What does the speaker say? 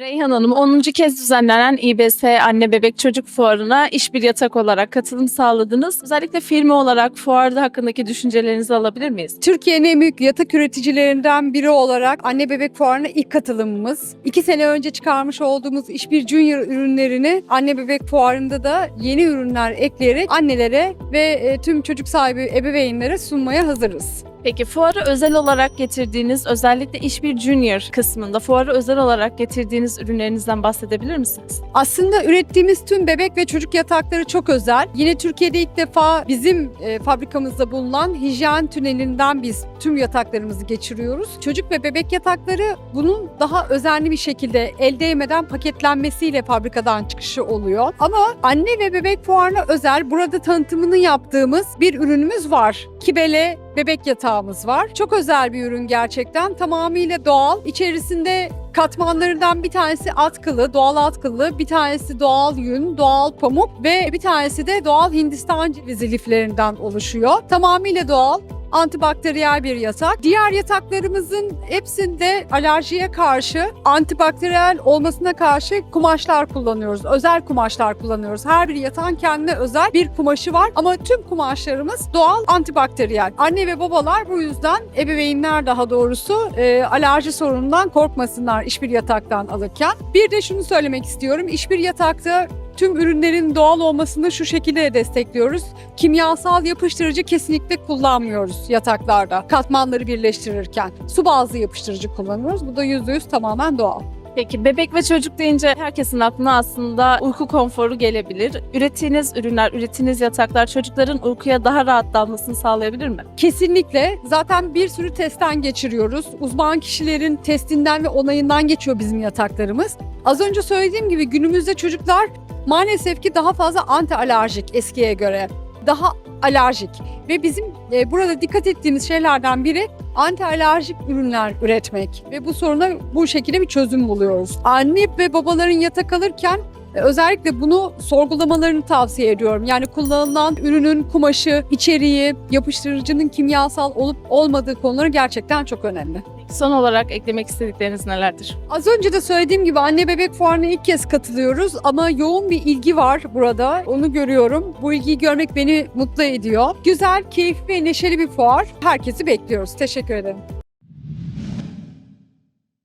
Reyhan Hanım 10. kez düzenlenen İBS Anne Bebek Çocuk Fuarı'na iş bir yatak olarak katılım sağladınız. Özellikle firma olarak fuarda hakkındaki düşüncelerinizi alabilir miyiz? Türkiye'nin en büyük yatak üreticilerinden biri olarak Anne Bebek Fuarı'na ilk katılımımız. İki sene önce çıkarmış olduğumuz İşbir Junior ürünlerini Anne Bebek Fuarı'nda da yeni ürünler ekleyerek annelere ve e, tüm çocuk sahibi ebeveynlere sunmaya hazırız. Peki fuarı özel olarak getirdiğiniz özellikle iş bir Junior kısmında fuarı özel olarak getirdiğiniz ürünlerinizden bahsedebilir misiniz? Aslında ürettiğimiz tüm bebek ve çocuk yatakları çok özel. Yine Türkiye'de ilk defa bizim e, fabrikamızda bulunan hijyen tünelinden biz tüm yataklarımızı geçiriyoruz. Çocuk ve bebek yatakları bunun daha özenli bir şekilde el değmeden paketlenmesiyle fabrikadan çıkışı oluyor. Ama anne ve bebek fuarına özel burada tanıtımını yaptığımız bir ürünümüz var. Kibele bebek yatağımız var. Çok özel bir ürün gerçekten. Tamamıyla doğal. İçerisinde katmanlarından bir tanesi atkılı, doğal atkılı, bir tanesi doğal yün, doğal pamuk ve bir tanesi de doğal Hindistan cevizi liflerinden oluşuyor. Tamamıyla doğal antibakteriyel bir yatak. Diğer yataklarımızın hepsinde alerjiye karşı, antibakteriyel olmasına karşı kumaşlar kullanıyoruz. Özel kumaşlar kullanıyoruz. Her bir yatağın kendine özel bir kumaşı var ama tüm kumaşlarımız doğal antibakteriyel. Anne ve babalar bu yüzden ebeveynler daha doğrusu e, alerji sorunundan korkmasınlar işbir yataktan alırken. Bir de şunu söylemek istiyorum. İşbir yatakta tüm ürünlerin doğal olmasını şu şekilde destekliyoruz. Kimyasal yapıştırıcı kesinlikle kullanmıyoruz yataklarda. Katmanları birleştirirken su bazlı yapıştırıcı kullanıyoruz. Bu da %100 tamamen doğal. Peki bebek ve çocuk deyince herkesin aklına aslında uyku konforu gelebilir. Ürettiğiniz ürünler, ürettiğiniz yataklar çocukların uykuya daha rahat dalmasını sağlayabilir mi? Kesinlikle. Zaten bir sürü testten geçiriyoruz. Uzman kişilerin testinden ve onayından geçiyor bizim yataklarımız. Az önce söylediğim gibi günümüzde çocuklar maalesef ki daha fazla anti alerjik eskiye göre. Daha alerjik ve bizim e, burada dikkat ettiğimiz şeylerden biri anti alerjik ürünler üretmek ve bu soruna bu şekilde bir çözüm buluyoruz. Anne ve babaların yatak alırken e, Özellikle bunu sorgulamalarını tavsiye ediyorum. Yani kullanılan ürünün kumaşı, içeriği, yapıştırıcının kimyasal olup olmadığı konuları gerçekten çok önemli. Son olarak eklemek istedikleriniz nelerdir? Az önce de söylediğim gibi anne bebek fuarına ilk kez katılıyoruz ama yoğun bir ilgi var burada. Onu görüyorum. Bu ilgiyi görmek beni mutlu ediyor. Güzel, keyifli ve neşeli bir fuar. Herkesi bekliyoruz. Teşekkür ederim.